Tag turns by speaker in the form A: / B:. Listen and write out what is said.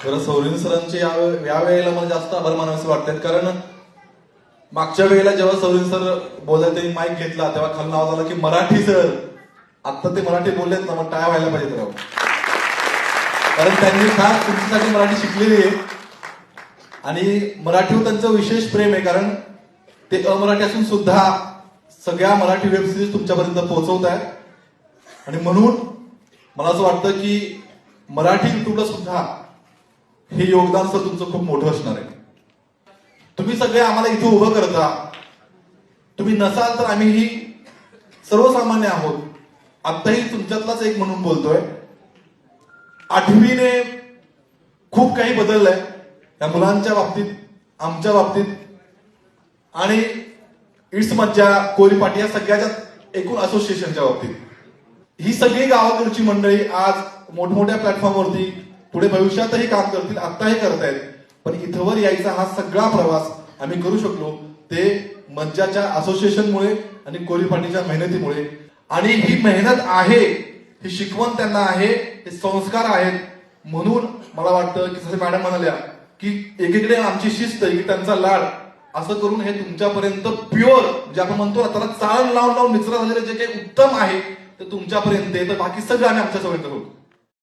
A: खरं सौरीन सरांचे या या वेळेला मला जास्त आभार मानावेसे वाटतात कारण मागच्या वेळेला जेव्हा सौरीन सर बोलत त्यांनी माईक घेतला तेव्हा खाली नाव झालं की मराठी सर. आता ते मराठी बोललेत ना मग टाय व्हायला पाहिजेत राव. कारण त्यांनी खास तुमच्यासाठी मराठी शिकलेली आहे. आणि मराठीवर त्यांचं विशेष प्रेम आहे कारण ते अमराठी असून सुद्धा सगळ्या मराठी वेब सिरीज तुमच्यापर्यंत पोहोचवत आहेत. आणि म्हणून मला असं वाटतं की मराठी युट्यूबला सुद्धा हे योगदान सर तुमचं खूप मोठं असणार आहे. तुम्ही सगळे आम्हाला इथे उभं करता तुम्ही नसाल तर आम्हीही सर्वसामान्य आहोत. आत्ताही तुमच्यातलाच एक म्हणून बोलतोय. आठवीने खूप काही बदललंय. या मुलांच्या बाबतीत आमच्या बाबतीत. आणि इट्स मज्जा कोरीपाटी या सगळ्याच्या एकूण असोसिएशनच्या बाबतीत. ही सगळी गावाकडची मंडळी आज मोठमोठ्या प्लॅटफॉर्मवरती पुढे भविष्यातही काम करतील आत्ताही करतायत. पण इथवर यायचा हा सगळा प्रवास आम्ही करू शकलो. ते मंचाच्या असोसिएशनमुळे आणि कोहली पाटीच्या मेहनतीमुळे. आणि ही मेहनत आहे ही शिकवण त्यांना आहे हे संस्कार आहेत. म्हणून मला वाटतं की जसं मॅडम म्हणाल्या की एकीकडे आमची शिस्त की त्यांचा लाड असं करून हे तुमच्यापर्यंत प्युअर जे म्हणजे आपण म्हणतो ना त्याला चाळण लावून लावून निचरा झालेलं जे काही उत्तम आहे ते तुमच्यापर्यंत आहे. तर बाकी सगळं आम्ही आमच्या सवयीत करू.